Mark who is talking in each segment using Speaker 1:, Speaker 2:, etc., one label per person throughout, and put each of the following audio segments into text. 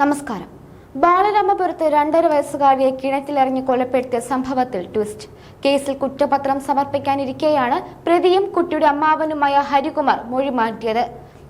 Speaker 1: നമസ്കാരം. ബാലരാമപുരത്ത് രണ്ടര വയസ്സുകാരിയെ കിണറ്റിലെറിഞ്ഞ് കൊലപ്പെടുത്തിയ സംഭവത്തിൽ ട്വിസ്റ്റ്. കേസിൽ കുറ്റപത്രം സമർപ്പിക്കാനിരിക്കെയാണ് പ്രതിയും കുട്ടിയുടെ അമ്മാവനുമായ ഹരികുമാർ മൊഴി മാറ്റിയത്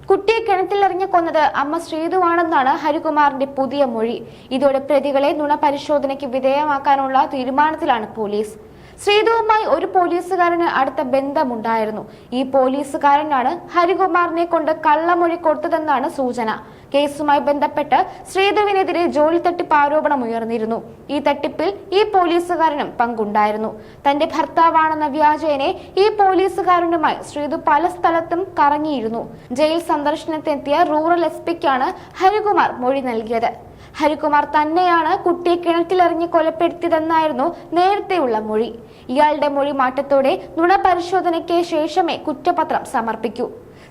Speaker 1: കുട്ടിയെ കിണറ്റിലെറിഞ്ഞ് കൊന്നത് അമ്മ ശ്രീതുവാണെന്നാണ് ഹരികുമാറിന്റെ പുതിയ മൊഴി. ഇതോടെ പ്രതികളെ നുണ പരിശോധനയ്ക്ക് വിധേയമാക്കാനുള്ള തീരുമാനത്തിലാണ് പോലീസ്. ശ്രീധുവുമായി ഒരു പോലീസുകാരന് അടുത്ത ബന്ധമുണ്ടായിരുന്നു. ഈ പോലീസുകാരനാണ് ഹരികുമാറിനെ കൊണ്ട് കള്ളമൊഴി കൊടുത്തതെന്നാണ് സൂചന. കേസുമായി ബന്ധപ്പെട്ട് ശ്രീധുവിനെതിരെ ജോലി തട്ടിപ്പ് ആരോപണം ഉയർന്നിരുന്നു. ഈ തട്ടിപ്പിൽ ഈ പോലീസുകാരനും പങ്കുണ്ടായിരുന്നു. തന്റെ ഭർത്താവാണെന്ന വ്യാജേനെ ഈ പോലീസുകാരനുമായി ശ്രീധു പല സ്ഥലത്തും കറങ്ങിയിരുന്നു. ജയിൽ സന്ദർശനത്തിനെത്തിയ റൂറൽ എസ് പിക്കാണ് ഹരികുമാർ മൊഴി നൽകിയത്. ഹരികുമാർ തന്നെയാണ് കുട്ടിയെ കിണറ്റിലെറിഞ്ഞ് കൊലപ്പെടുത്തിയതെന്നായിരുന്നു നേരത്തെയുള്ള മൊഴി. ഇയാളുടെ മൊഴി മാറ്റത്തോടെ നുണ പരിശോധനയ്ക്ക് ശേഷമേ കുറ്റപത്രം സമർപ്പിക്കൂ.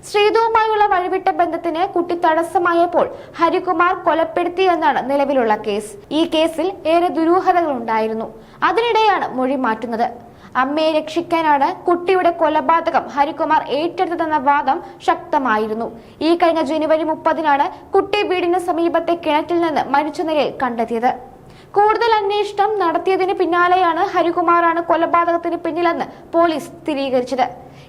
Speaker 1: ശ്രീധുവുമായുള്ള വഴിവിട്ട ബന്ധത്തിന് കുട്ടി തടസ്സമായപ്പോൾ ഹരികുമാർ കൊലപ്പെടുത്തി എന്നാണ് നിലവിലുള്ള കേസ്. ഈ കേസിൽ ഏറെ ദുരൂഹതകൾ ഉണ്ടായിരുന്നു അതിനിടെയാണ് മൊഴി മാറ്റുന്നത്. അമ്മയെ രക്ഷിക്കാനാണ് കുട്ടിയുടെ കൊലപാതകം ഹരികുമാർ ഏറ്റെടുത്തതെന്ന വാദം ശക്തമായിരുന്നു. ഈ കഴിഞ്ഞ ജനുവരി മുപ്പതിനാണ് കുട്ടി വീടിന് സമീപത്തെ കിണറ്റിൽ നിന്ന് മരിച്ച നിലയിൽ കണ്ടെത്തിയത്. കൂടുതൽ അന്വേഷണം നടത്തിയതിന് പിന്നാലെയാണ് ഹരികുമാറാണ് കൊലപാതകത്തിന് പിന്നിലെന്ന് പോലീസ് സ്ഥിരീകരിച്ചത്.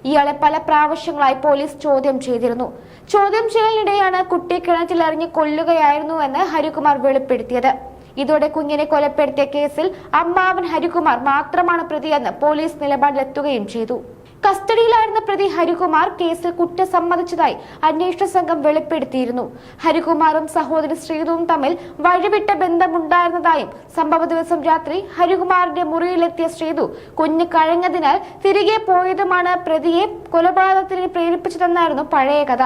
Speaker 1: ഇയാളെ പല പ്രാവശ്യങ്ങളായി പോലീസ് ചോദ്യം ചെയ്തിരുന്നു. ചോദ്യം ചെയ്യലിനിടെയാണ് കുട്ടിയെ കൊല്ലുകയായിരുന്നു എന്ന് ഹരികുമാർ വെളിപ്പെടുത്തിയത്. ഇതോടെ കുഞ്ഞിനെ കൊലപ്പെടുത്തിയ കേസിൽ അമ്മാവൻ ഹരികുമാർ മാത്രമാണ് പ്രതിയെന്ന് പോലീസ് നിലപാടിലെത്തുകയും ചെയ്തു. കസ്റ്റഡിയിലായിരുന്ന പ്രതി ഹരികുമാർ കേസിൽ കുറ്റം സമ്മതിച്ചതായി അന്വേഷണ സംഘം വെളിപ്പെടുത്തിയിരുന്നു. ഹരികുമാറും സഹോദരി ശ്രീധുവും തമ്മിൽ വഴിവിട്ട ബന്ധമുണ്ടായിരുന്നതായും സംഭവ ദിവസം രാത്രി ഹരികുമാറിന്റെ മുറിയിലെത്തിയ ശ്രീധു കുഞ്ഞ് കഴിഞ്ഞതിനാൽ തിരികെ പോയതുമാണ് പ്രതിയെ കൊലപാതകത്തിന് പ്രേരിപ്പിച്ചതെന്നായിരുന്നു പഴയ കഥ.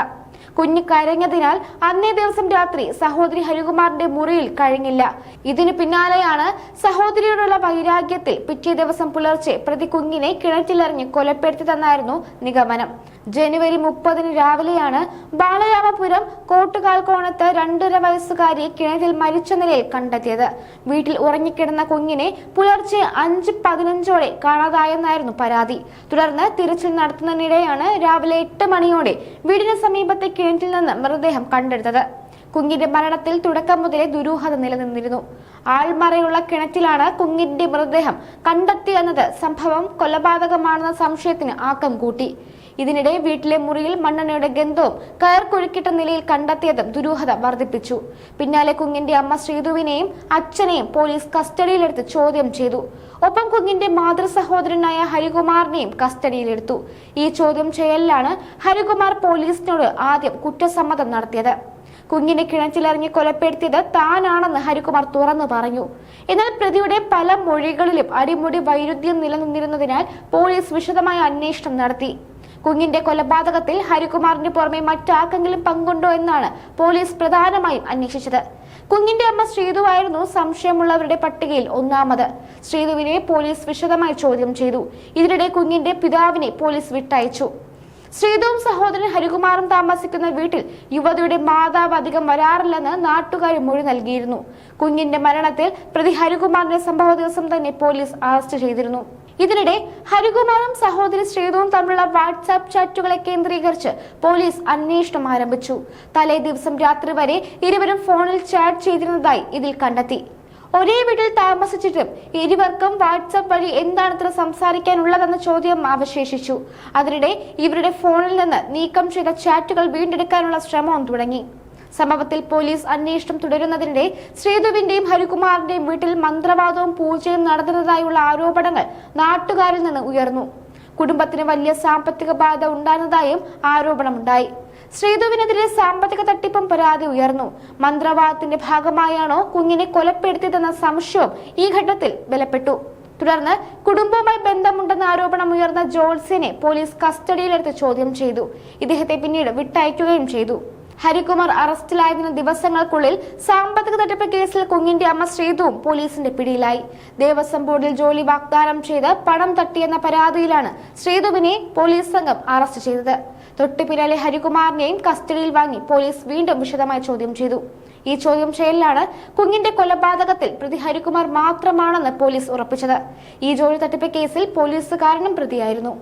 Speaker 1: കുഞ്ഞ് കരഞ്ഞതിനാൽ അന്നേ ദിവസം രാത്രി സഹോദരി ഹരികുമാറിന്റെ മുറിയിൽ കഴിഞ്ഞില്ല ഇതിനു പിന്നാലെയാണ് സഹോദരിയോടുള്ള വൈരാഗ്യത്തിൽ പിറ്റേ ദിവസം പുലർച്ചെ പ്രതി കുഞ്ഞിനെ കിണറ്റിലെറിഞ്ഞ് കൊലപ്പെടുത്തി തന്നായിരുന്നു നിഗമനം. ജനുവരി മുപ്പതിന് രാവിലെയാണ് ബാലരാമപുരം കോട്ടുകാൽക്കോണത്ത് രണ്ടര വയസ്സുകാരിയെ കിണറ്റിൽ മരിച്ച നിലയിൽ കണ്ടെത്തിയത്. വീട്ടിൽ ഉറങ്ങിക്കിടന്ന കുഞ്ഞിനെ പുലർച്ചെ അഞ്ച് പതിനഞ്ചോടെ കാണാതായെന്നായിരുന്നു പരാതി. തുടർന്ന് തിരച്ചിൽ നടത്തുന്നതിനിടെയാണ് രാവിലെ എട്ട് മണിയോടെ വീടിന് സമീപത്തെ കിണറ്റിൽ നിന്ന് മൃതദേഹം കണ്ടെടുത്തത്. കുഞ്ഞിന്റെ മരണത്തിൽ തുടക്കം മുതലേ ദുരൂഹത നിലനിന്നിരുന്നു. ആൾമറയുള്ള കിണറ്റിലാണ് കുഞ്ഞിന്റെ മൃതദേഹം കണ്ടെത്തിയെന്നത് സംഭവം കൊലപാതകമാണെന്ന സംശയത്തിന് ആക്കം കൂട്ടി. ഇതിനിടെ വീട്ടിലെ മുറിയിൽ മണ്ണെണ്ണയുടെ ഗന്ധവും കയർ കുഴുക്കിട്ട നിലയിൽ കണ്ടെത്തിയതും ദുരൂഹത വർദ്ധിപ്പിച്ചു. പിന്നാലെ കുഞ്ഞിന്റെ അമ്മ ശ്രീധുവിനെയും അച്ഛനെയും പോലീസ് കസ്റ്റഡിയിലെടുത്ത് ചോദ്യം ചെയ്തു. ഒപ്പം കുഞ്ഞിന്റെ മാതൃ സഹോദരനായ ഹരികുമാറിനെയും കസ്റ്റഡിയിലെടുത്തു. ഈ ചോദ്യം ചെയ്യലിലാണ് ഹരികുമാർ പോലീസിനോട് ആദ്യം കുറ്റസമ്മതം നടത്തിയത്. കുഞ്ഞിനെ കിണറ്റിലിറങ്ങി കൊലപ്പെടുത്തിയത് താനാണെന്ന് ഹരികുമാർ തുറന്നു പറഞ്ഞു. എന്നാൽ പ്രതിയുടെ പല മൊഴികളിലും അടിമുടി വൈരുദ്ധ്യം നിലനിന്നിരുന്നതിനാൽ പോലീസ് വിശദമായ അന്വേഷണം നടത്തി. കുഞ്ഞിന്റെ കൊലപാതകത്തിൽ ഹരികുമാറിന് പുറമെ മറ്റാർക്കെങ്കിലും പങ്കുണ്ടോ എന്നാണ് പോലീസ് പ്രധാനമായും അന്വേഷിച്ചത്. കുഞ്ഞിന്റെ അമ്മ ശ്രീധുവായിരുന്നു സംശയമുള്ളവരുടെ പട്ടികയിൽ ഒന്നാമത്. ശ്രീതുവിനെ പോലീസ് വിശദമായി ചോദ്യം ചെയ്തു. ഇതിനിടെ കുഞ്ഞിന്റെ പിതാവിനെ പോലീസ് വിട്ടയച്ചു. ശ്രീധുവും സഹോദരൻ ഹരികുമാറും താമസിക്കുന്ന വീട്ടിൽ യുവതിയുടെ മാതാവ് അധികം വരാറില്ലെന്ന് നാട്ടുകാർ മൊഴി നൽകിയിരുന്നു. കുഞ്ഞിന്റെ മരണത്തിൽ പ്രതി ഹരികുമാറിനെ സംഭവ ദിവസം തന്നെ പോലീസ് അറസ്റ്റ് ചെയ്തിരുന്നു. ഇതിനിടെ ഹരികുമാറും സഹോദരി ശ്രീധുവും തമ്മിലുള്ള വാട്സാപ്പ് ചാറ്റുകളെ കേന്ദ്രീകരിച്ച് പോലീസ് അന്വേഷണം ആരംഭിച്ചു. തലേ ദിവസം രാത്രി വരെ ഇരുവരും ഫോണിൽ ചാറ്റ് ചെയ്തിരുന്നതായി ഇതിൽ കണ്ടെത്തി. ഒരേ വീട്ടിൽ താമസിച്ചിട്ടും ഇരുവർക്കും വാട്സപ്പ് വഴി എന്താണത്ര സംസാരിക്കാനുള്ളതെന്ന ചോദ്യം അവശേഷിച്ചു. അതിനിടെ ഇവരുടെ ഫോണിൽ നിന്ന് നീക്കം ചെയ്ത ചാറ്റുകൾ വീണ്ടെടുക്കാനുള്ള ശ്രമവും തുടങ്ങി. സംഭവത്തിൽ പോലീസ് അന്വേഷണം തുടരുന്നതിനിടെ ശ്രീധുവിന്റെയും ഹരികുമാറിന്റെയും വീട്ടിൽ മന്ത്രവാദവും പൂജയും നടന്നതായുള്ള ആരോപണങ്ങൾ നാട്ടുകാരിൽ നിന്ന് ഉയർന്നു. കുടുംബത്തിന് വലിയ സാമ്പത്തിക ബാധ ഉണ്ടായതായും ആരോപണമുണ്ടായി. ശ്രീധുവിനെതിരെ സാമ്പത്തിക തട്ടിപ്പും പരാതി ഉയർന്നു. മന്ത്രവാദത്തിന്റെ ഭാഗമായാണോ കുഞ്ഞിനെ കൊലപ്പെടുത്തിയതെന്ന സംശയവും ഈ ഘട്ടത്തിൽ ബലപ്പെട്ടു. തുടർന്ന് കുടുംബവുമായി ബന്ധമുണ്ടെന്ന ആരോപണം ഉയർന്ന ജോൾസിനെ പോലീസ് കസ്റ്റഡിയിലെടുത്ത് ചോദ്യം ചെയ്തു. ഇദ്ദേഹത്തെ പിന്നീട് വിട്ടയക്കുകയും ചെയ്തു. ഹരികുമാർ അറസ്റ്റിലായതിന് ദിവസങ്ങൾക്കുള്ളിൽ സാമ്പത്തിക തട്ടിപ്പ് കേസിൽ കുഞ്ഞിന്റെ അമ്മ ശ്രീതുവും പോലീസിന്റെ പിടിയിലായി. ദേവസ്വം ബോർഡിൽ ജോലി വാഗ്ദാനം ചെയ്ത് പണം തട്ടിയെന്ന പരാതിയിലാണ് ശ്രീതുവിനെ പോലീസ് സംഘം അറസ്റ്റ് ചെയ്തത്. തൊട്ടുപിന്നാലെ ഹരികുമാറിനെയും കസ്റ്റഡിയിൽ വാങ്ങി പോലീസ് വീണ്ടും വിശദമായി ചോദ്യം ചെയ്തു. ഈ ചോദ്യം ചെയ്യലിലാണ് കുഞ്ഞിന്റെ കൊലപാതകത്തിൽ പ്രതി ഹരികുമാർ മാത്രമാണെന്ന് പോലീസ് ഉറപ്പിച്ചത്. ഈ ജോലി തട്ടിപ്പ് കേസിൽ പോലീസുകാരനും പ്രതിയായിരുന്നു.